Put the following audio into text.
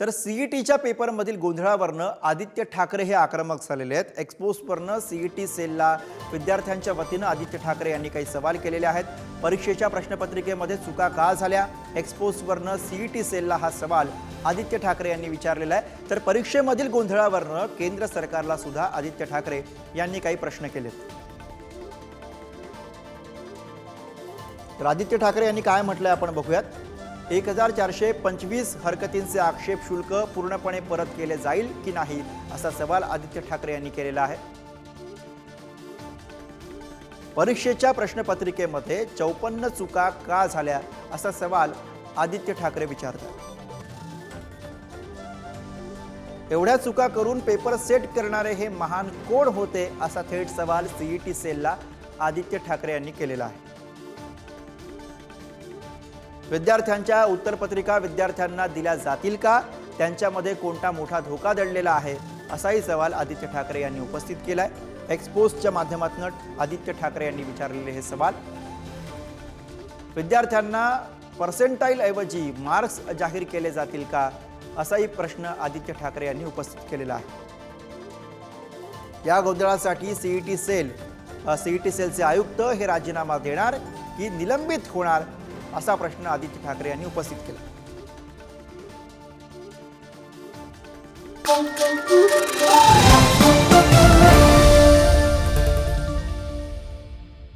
तर सीईटीच्या पेपरमधील गोंधळावरनं आदित्य ठाकरे हे आक्रमक झालेले आहेत. एक्सपोजवरनं सीईटी सेलला विद्यार्थ्यांच्या वतीनं आदित्य ठाकरे यांनी काही सवाल केलेले आहेत. परीक्षेच्या प्रश्नपत्रिकेमध्ये चुका का झाल्या? एक्सपोजवरनं सीईटी सेलला हा सवाल आदित्य ठाकरे यांनी विचारलेला आहे. तर परीक्षेमधील गोंधळावरनं केंद्र सरकारला सुद्धा आदित्य ठाकरे यांनी काही प्रश्न केलेत. तर आदित्य ठाकरे यांनी काय म्हटलंय आपण बघूयात. एक हजार चारशे पंचवीस हरकतींचे आक्षेप शुल्क पूर्णपणे परत केले जाईल की नाही असा सवाल आदित्य ठाकरे यांनी केलेला आहे. परीक्षेच्या प्रश्नपत्रिकेमध्ये चौपन्न चुका का झाल्या असा सवाल आदित्य ठाकरे विचारतात. एवढ्या चुका करून पेपर सेट करणारे हे महान कोण होते असा थेट सवाल सीईटी सेलला आदित्य ठाकरे यांनी केलेला आहे. विद्यार्थ्यांच्या उत्तरपत्रिका विद्यार्थ्यांना दिल्या जातील का? त्यांच्यामध्ये कोणता मोठा धोका दडलेला आहे? असाही सवाल आदित्य ठाकरे यांनी उपस्थित केलाय. एक्सपोजच्या माध्यमातून आदित्य ठाकरे यांनी विचारलेले हे सवाल. विद्यार्थ्यांना पर्सेंटाईल ऐवजी मार्क्स जाहीर केले जातील का? असाही प्रश्न आदित्य ठाकरे यांनी उपस्थित केलेला आहे. या गोंधळासाठी सीईटी सेल सीईटी सेलचे आयुक्त हे राजीनामा देणार की निलंबित होणार? असा प्रश्न आदित्य ठाकरे यांनी उपस्थित केला Thank you.